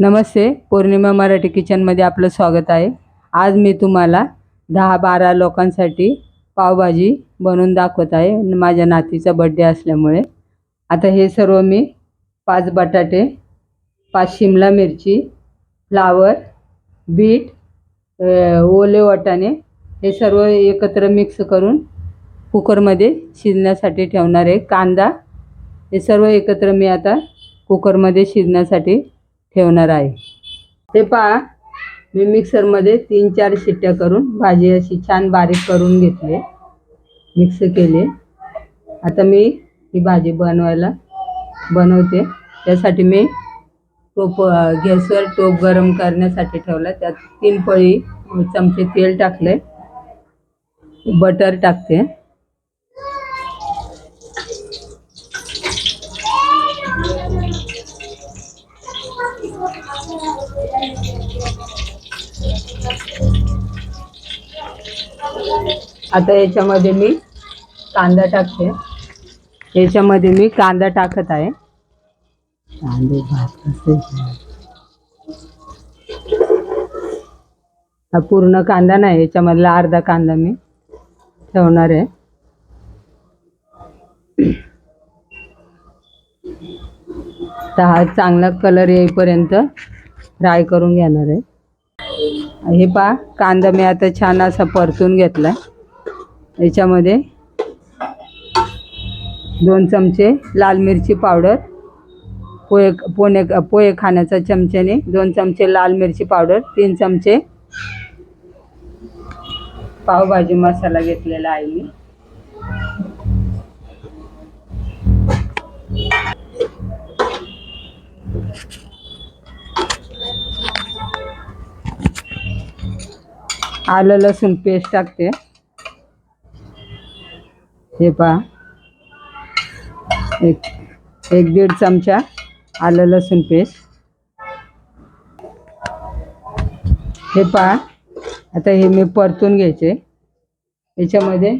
नमस्ते पौर्णिमा मराठी किचनमध्ये आपलं स्वागत आहे. आज मी तुम्हाला दहा बारा लोकांसाठी पावभाजी बनवून दाखवत आहे. माझ्या नातीचा बड्डे असल्यामुळे. आता हे सर्व मी पाच बटाटे पाच शिमला मिरची फ्लावर बीट ओले वाटाणे हे सर्व एकत्र मिक्स करून कुकरमध्ये शिजण्यासाठी ठेवणार आहे. कांदा हे सर्व एकत्र मी आता कुकरमध्ये शिजण्यासाठी ठेवणार आहे. ते पहा मी मिक्सरमध्ये तीन चार शिट्ट्या करून भाजी अशी छान बारीक करून घेतली. मिक्स केली. आता मी ही भाजी बनवायला बनवते. त्यासाठी मी टोप गॅसवर टोप गरम करण्यासाठी ठेवला. त्यात तीन पळी चमचे तेल टाकले. बटर टाकते. आता याच्यामध्ये मी कांदा टाकते. याच्यामध्ये मी कांदा टाकत आहे. कांदे भात कसे हा पूर्ण कांदा नाही याच्यामधला अर्धा कांदा मी ठेवणार आहे. तर हा चांगला कलर येईपर्यंत फ्राय करून घेणार आहे. हे पहा कांदा मी आता छान असा परतून घेतला याच्यामध्ये दोन चमचे लाल मिरची पावडर पोहे पोने पोहे खाण्याचा चमच्याने दोन चमचे लाल मिरची पावडर तीन चमचे पावभाजी मसाला घेतलेला आहे मी. आलं लसूण पेस्ट टाकते. हे पहा. एक एक दीड चमचा आलं लसूण पेस्ट. हे पहा. आता हे मी परतून घ्यायचे. याच्यामध्ये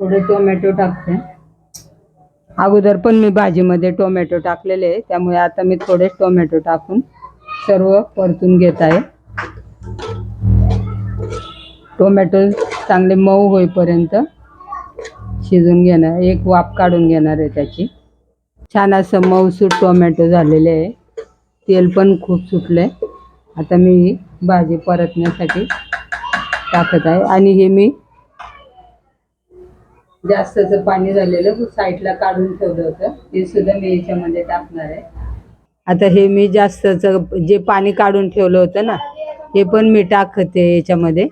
थोडे टोमॅटो टाकते. अगोदर पण मी भाजीमध्ये टोमॅटो टाकलेले आहे. त्यामुळे आता मी थोडे टोमॅटो टाकून सर्व परतून घेत आहे. टोमॅटो चांगले मऊ होईपर्यंत शिजून घेणार एक वाफ काढून घेणार आहे त्याची. छान असं मऊसूट टोमॅटो झालेले आहे. तेल पण खूप सुटले आता मी ही भाजी परतण्यासाठी टाकत आहे. आणि हे मी जास्तचं पाणी झालेलं साईडला काढून ठेवलं होतं. ते सुद्धा मी याच्यामध्ये टाकणार आहे. आता हे मी जास्तचं जे पाणी काढून ठेवलं होतं ना हे पण मी टाकते याच्यामध्ये.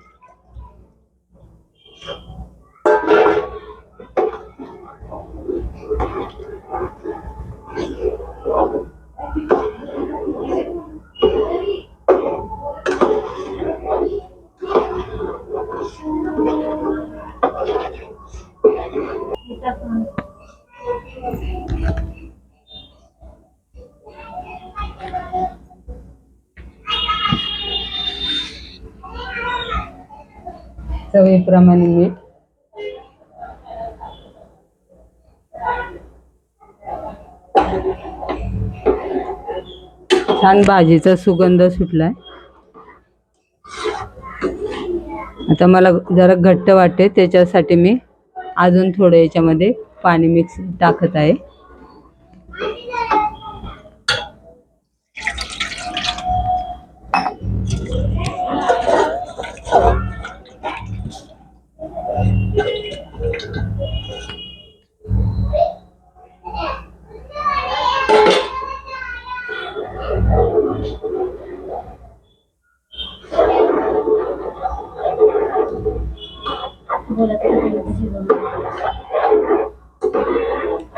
So we're from an image. छान भाजीचा सुगंध सुटलाय. आता मला जरा घट्ट वाटते त्याच्यासाठी मी अजून थोडं याच्यामध्ये पाणी मिक्स टाकत आहे.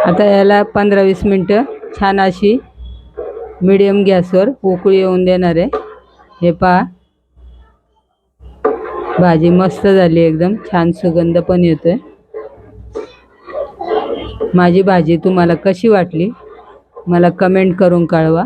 आता याला पंधरा वीस मिनटं छान अशी मिडियम गॅसवर उकळी येऊन देणार आहे. हे पहा. भाजी मस्त झाली एकदम. छान सुगंध पण येतोय. माझी भाजी तुम्हाला कशी वाटली? मला कमेंट करून कळवा.